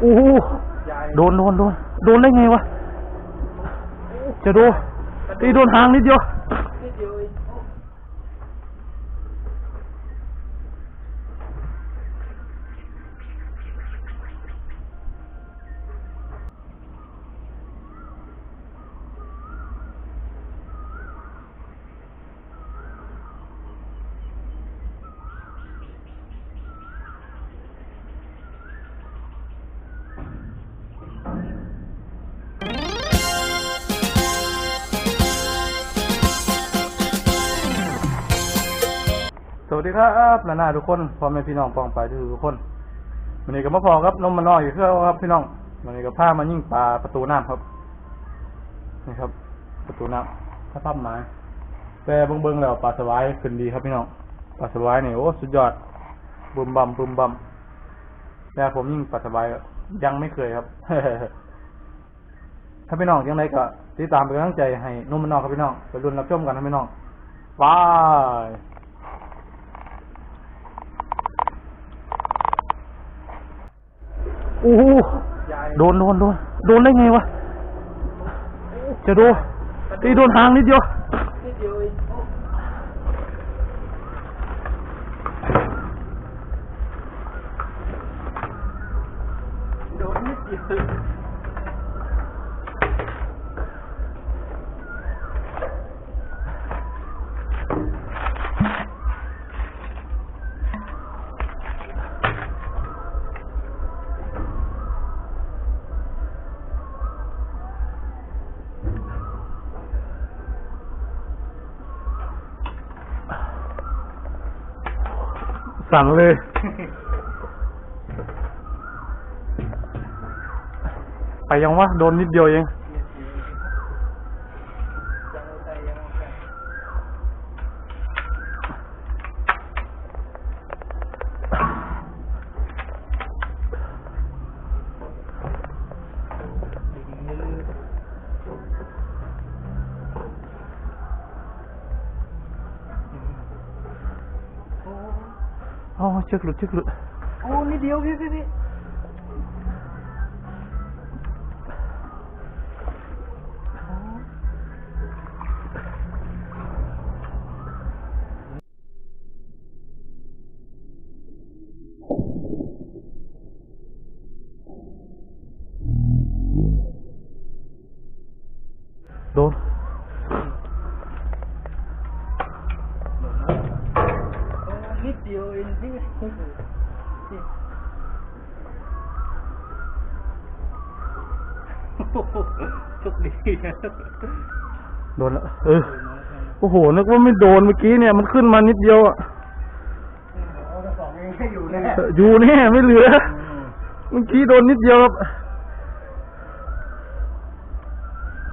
โอ้โหโดนโดนโดนโดนได้ไงวะจะดูตีโดนหางนิดเดียว วัสดีครับนานาทุกคนพ่อแม่พี่น้องปองไปทุกคนวันนี้ก็มาพอครับนมมันน้อยอยู่เพื่อครับ พี่น้องวันนี้ก็พามายิ่งปลาประตูน้ำครับนี่ครับ ประตูน้ำถ้าพับไม้แต่เบิ้งๆแล้วปลาสวายขึ้นดีครับพี่น้องปลาสวายเนี่ยโอ้สุดยอดบุมบัมบุมบัมแต่ผมยิ่งปลาสวายยังไม่เคยครับถ้าพี่น้องยังไงก็ติดตามเป็นกำลังใจให้นุ่มมันนอกครับพี่น้องไปรุ่นรับชมกันครับพี่น้องบาย โอ้โหโดนโดนโดนโดนได้ไงวะ จะดูตีโดนหางนิดเดียวโดนนิดเดียว สั่งเลย ไปยังวะ โดนนิดเดียวเอง อ๋อเชือ โอ้โหโชคดีนะโดนแล้วเออโอ้โหนึกว่าไม่โดนเมื่อกี้เนี่ยมันขึ้นมานิดเดียวอะเอากระสองเองแค่อยู่แน่อยู่แน่ไม่เหลือเมื่อกี้โดนนิดเดียวครับ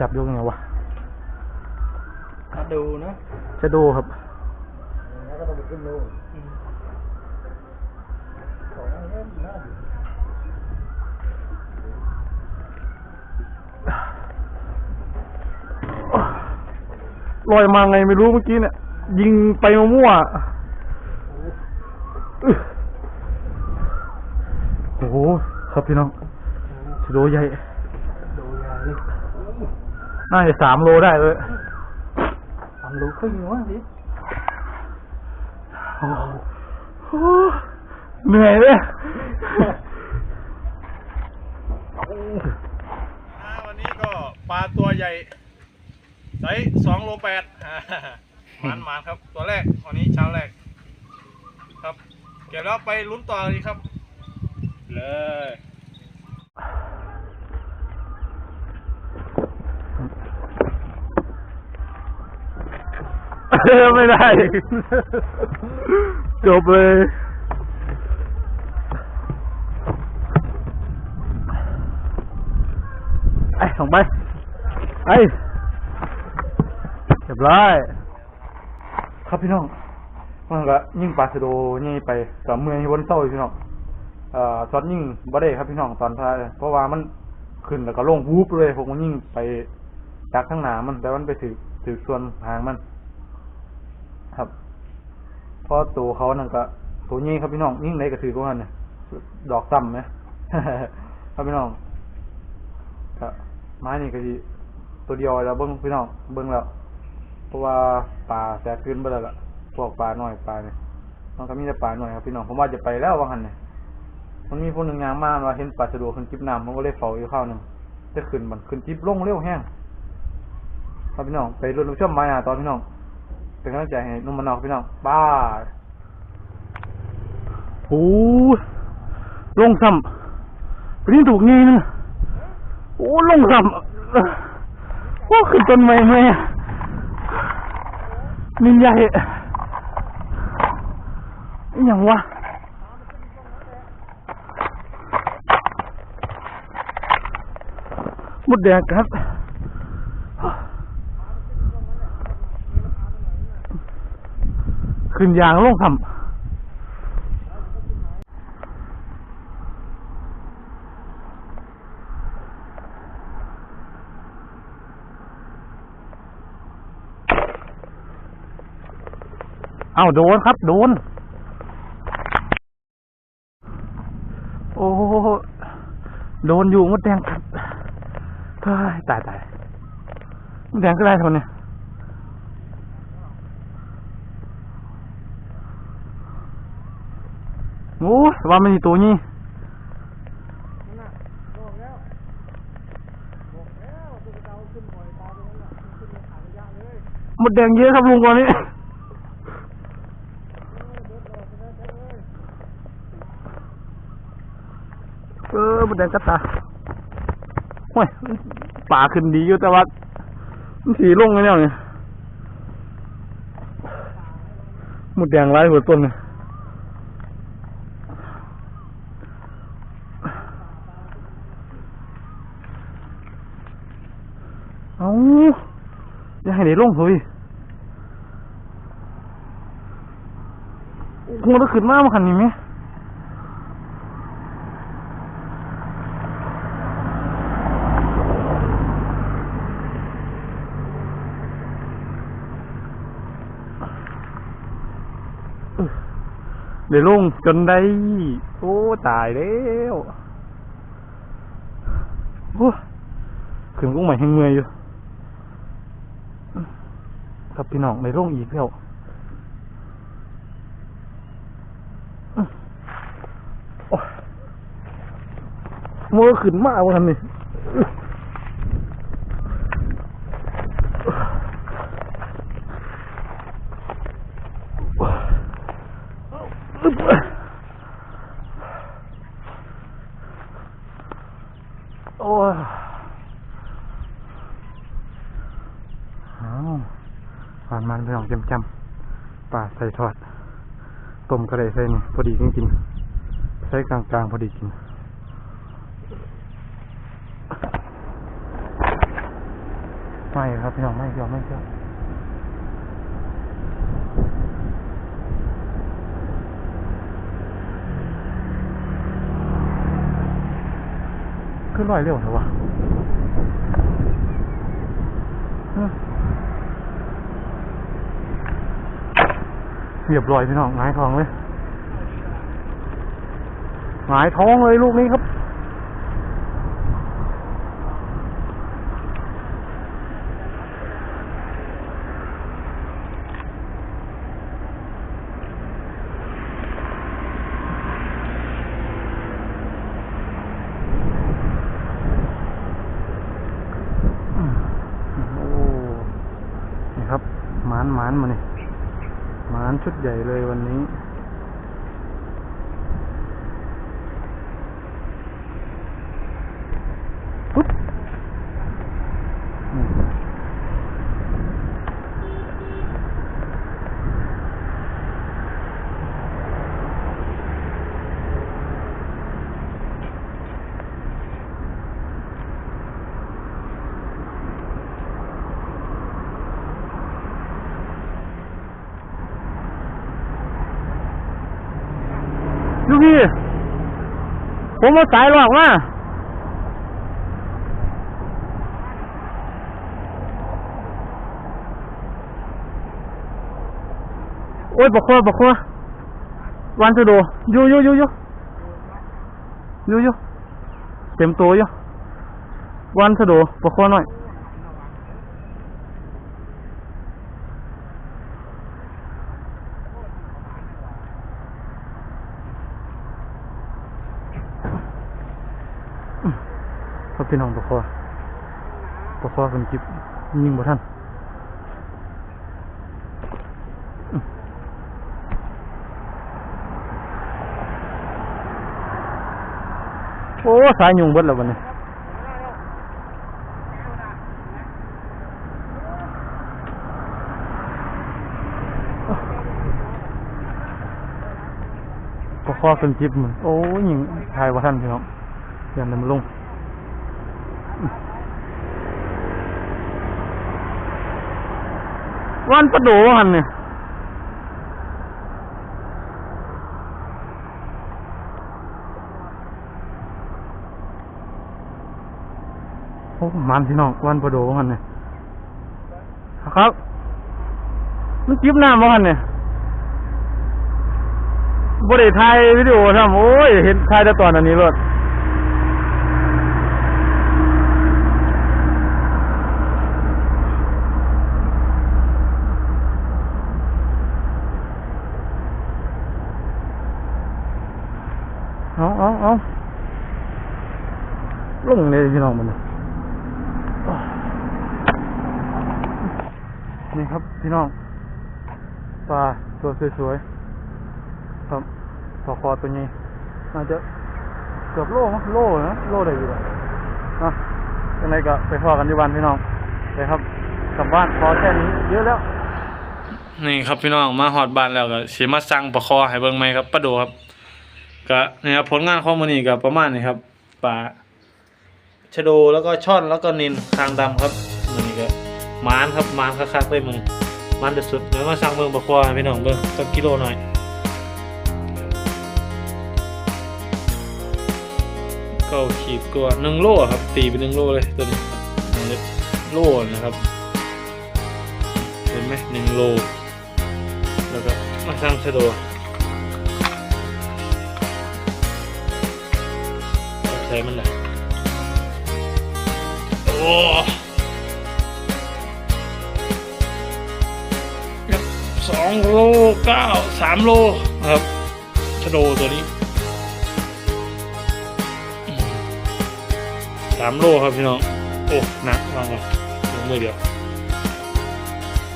จับยกยังไงวะมาดูนะจะดูครับแล้วก็ต้องไปขึ้นโลอยมาไงไม่รู้เมื่อกี้เนี่ย ยิงไปมามั่วอึ๊ะโอ้โหครับพี่น้องชะโดใหญ่ดูยาเลยน่าจะสามโลได้เลยทำรู้ครึ่งวะพี่โอ้โหเหนื่อยเลยอ่าวันนี้ก็ปลาตัวใหญ่ ไซส์สองโลแปดหมานหมานครับ ตัวแรกวันนี้เช้าแรก ครับ เก็บแล้วไปลุ้นต่อเลยครับ เลยไม่ได้ จบเลยไอ้ส่งไปไอ้เร้อย ครับพี่น้องมันก็ยิ่งปลาสโดนี่ไปกับเมืองบนเต้าพี่น้องเอ่อตอนยิ่งบ่ได้ครับพี่น้องตอนท้ายเพราะว่ามันขึ้นแล้วก็ลงวูบเลยผมมันยิ่งไปจากข้างหน้ามันแต่มันไปถือถือส่วนหางมัน ครับเพราะตัวเขานั่นก็ตัวนี้ครับพี่น้องยิ่งไหนก็ถือพวกนั้นเนี่ยดอกซ้ำไหมครับพี่น้องก็ไม้นี่ก็ดีตัวเดียวแล้วเบิ้งพี่น้องเบิ้งแล้ว เพราะว่าปลาแตกขึ้นไปแล้วล่ะพวกปลาหน่อยปลาเนี่ยมันก็มีแต่ปลาหน่อยครับพี่น้องผมว่าจะไปแล้วว่าหันเนี่ยมันมีคนหนึ่งยางมาว่าเห็นปลาสะดวกขึ้นจิบน้ำมันก็เลยเฝ้าอยู่ข้าวหนึ่งจะขึ้นมันขึ้นจิบลงเร็วแห้งครับพี่น้องไปรุ่นรู้ช่วงไม้หาตอนพี่น้องเป็นกำลังใจให้นุ่มมันนอกพี่น้องบ้าโอ้ลงซ้ำไปนี่ถูกงี้นึงโอ้ลงซ้ำโอ้ขึ้นต้นไม้ไหมอะ มินใหญ่อย่างวะมดแดงครับขึ้นยางลงทำ เอาโดนครับ โดน โอ้โดนอยู่มดแดงกัดเฮ้ยตายตายมดแดงก็ได้ทนเนี่ยโอ้ว่ามันอยู่ตัวนี้มดแดงเยอะครับลุงตอนนี้ เออมดแดงกัดตาโอ้ยป่าขึ้นดีอยู่แต่ว่ามันสีลงไงเนี่ยเนี่ยหมดแดงไร้หัวต้นเนี่ยเอาอย่าให้ได้ลงเฮ้ยคงจะขึ้นมามาขันนี้ไหม เดี๋ยวลงจนได้ โอ้ตายแล้วโอ้ขึ้นกุ้งใหม่แห้งเมื่อยอยู่ครับพี่น้องในร่งอีกแล้วโอ้มือขึ้นมากวะทันนี่อึ๊บ โอ้ยอ้าวหวานมันไปลองจำจำปลาใส่ทอด ต้มกระไดใส่นี่พอดีกินใส่กลางๆพอดีกิน ไม่ครับพี่น้องไม่เกี่ยวไม่เกี่ยวึ้นลอยเร็วเถอะวะเอ้อเรียบร้อยพี่น้องหงายท้องเลยหงายท้องเลยลูกนี้ครับ โอ้นี่ครับ หมานหมานมาเนี่ยหมานชุดใหญ่เลยวันนี้ พี่ ผมมาสายหลอกมาโอ้ยบักคัวบักคัววันจะดูอยู่อยู่อยู่อยู่อยู่อยู่เต็มตัวยูวันสะดวกประคอหน่อย พี่น้องประคอประคอเป็นจิบยิงบ่ท่านโอ้สายยุงเบิดแล้ววันนี้ประคอเป็นจิบมันโอ้ยิงทายว่าท่านพี่น้องอย่างนั้นมันลง วันประดูหันเนี่ยโอ้มันพี่น้องวันประดูหันเนี่ยครับ มันจิบน้ำบ่หันเนี่ยบ่ได้ถ่ายวิดีโอทำโอ้ย เห็นถ่ายแต่ตอนอันนี้รถ เอาเอาเอาลงเลยพี่น้องมันนี่ครับพี่น้องปลาตัวสวยๆครับปลาคอตัวนี้น่าจะเกือบโลมั้งโล่นะโล่ได้อยู่แล้วอะยังไงก็ไปพอกันที่วันพี่น้องไปครับกลับบ้านพอแค่นี้เยอะแล้ว นี่ครับพี่น้องมาฮอดบ้านแล้วก็สิมาสั่งปลาคอให้เบิ่งไหมครับปลาโดครับ ก็นี่ครับผลงานของมื้อนี้ก็ประมาณนี้ครับปลาชะโดแล้วก็ช่อนแล้วก็นินคางดำครับมื้อนี้ก็มานครับมานคักๆเลยมื้อนี้หมานสุดๆเดี๋ยวมาสั่งเบิ่งปลาคอให้พี่น้องเบิ่งสักกิโลหน่อยเก้าขีดกว่าหนึ่งโลครับตีเป็นหนึ่งโลเลยตัวนี้หนึ่งโลนะครับเห็นไหมหนึ่งโลแล้วก็มาสร้างชะโด ใช้มันแหละโอ้ครับสองโลเก้าสามโลครับชโดตัวนี้สามโลครับพี่น้อง โอ้หนักมากเลยมือเดียว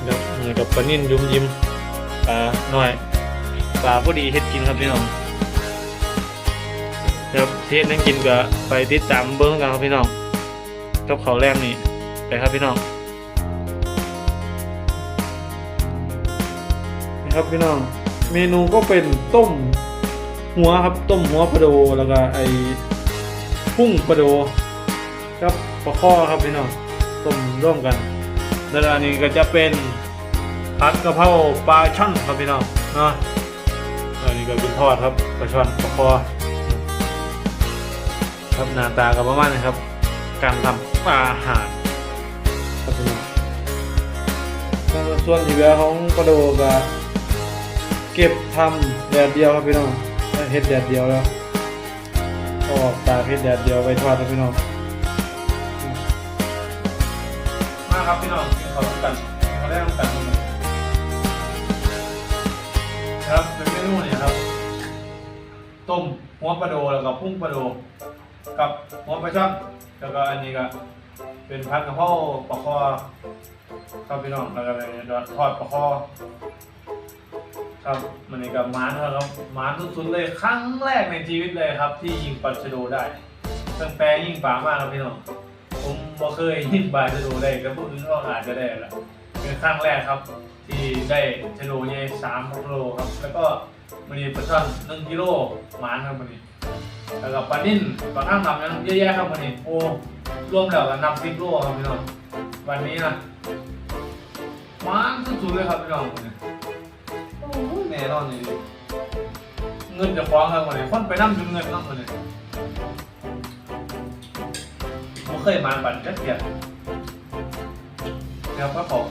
ครับมือกับปลานิ่นยุ่มยิ้มปลาหน่อยปลาพอดีเฮ็ดกินครับพี่น้อง เทศนั่งกินก็ไปติดตามเบิ้งกันครับพี่น้องกับเขาแรกนี่ไปครับพี่น้องนี่ครับพี่น้องเมนูก็เป็นต้มหัวครับต้มหัวปลาโดแล้วก็ไอพุ่งปลาโดครับปลาข้อครับพี่น้องต้มร่วมกันแล้วอันนี้ก็จะเป็นผัดกะเพราปลาช่อนครับพี่น้องนะอันนี้ก็เป็นทอดครับปลาช่อนปลาคอ ครับหน้าตาก็ประมาณนี้ครับ การทำอาหารครับพี่น้องแล้วส่วนที่เหลือของปลาโดก็เก็บทำแดดเดียวครับพี่น้องเฮ็ดแดดเดียวแล้วเอาออกตากเฮ็ดแดดเดียวไว้ทอดครับพี่น้องมาครับพี่น้องกินข้าวด้วยกันกินข้าวแรกด้วยกันครับเป็นเมนูเนี่ยครับต้มหัวปลาโดแล้วก็พุ่งปลาโด กับหัวปลาช่อนแล้วก็อันนี้ก็เป็นพันกระเพราปลาคอครับพี่น้องแล้วก็เป็นทอดปลาคอครับมันนี่กับหมานครับมานสุดๆเลยครั้งแรกในชีวิตเลยครับ ที่ยิงปลาชโดได้ตั้งแต่ยิงปลามากครับพี่น้องผมบ่เคยยิงปลาชะโดได้แต่พูดถึงก็อาจจะได้ละเป็นครั้งแรกครับ ที่ได้ชะโดใหญ่สามกิโลครับ แล้วก็มันนี่ปลาช่อนหนึ่งกิโลมานครับมันนี่ แล้วก็ปลานิ่นปลาข้างดำนั้นเยอะแยะครับมันนี่โอ้รวมแล้วก็นับสิบโลครับพี่น้องวันนี้นะมานสุดๆเลยครับพี่น้องมันนี่โอ้ยแน่นอนนี่เงินจะคว้างครับมันนี่คนไปนั่งจนเงินนั่งมันนี่ผมเคยมาบันก็เสียวแล้วก็ผม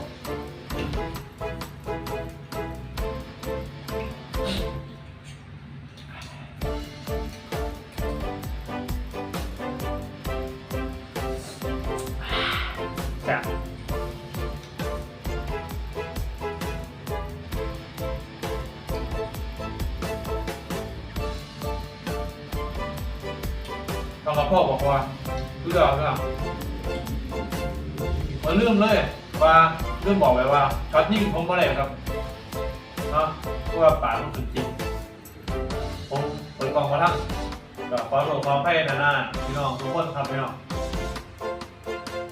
กับพ่อบอกว่าเพื่อเพื่อมาเริ่มเลยว่าเริ่มบอกไว้ว่าช็อตยิงผมก็เลยครับเนาะเพราะว่าป่ามันสุดจริงผมเปิดกล่องมาทั้งกับความหลงความแพ้นานาพี่น้องทุกคนครับพี่น้อง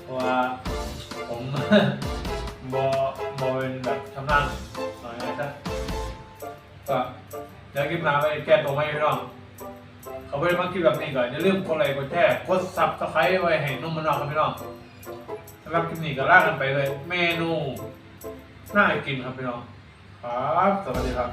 เพราะว่าผมบอบอเป็นแบบชำนาญหน่อยนะจ๊ะก็เดี๋ยวคลิปหน้าไปแก้ตัวให้พี่น้อง เขาไปมาคลิปแบบนี้ก่อนอย่าลืมกดไลค์กดแชร์กดซับสไครต์ไว้ให้นุ่มมันนอกครับพี่น้องสำหรับคลิปนี้ก็ลากันไปเลย เมนูน่ากินครับพี่น้องครับสวัสดีครับ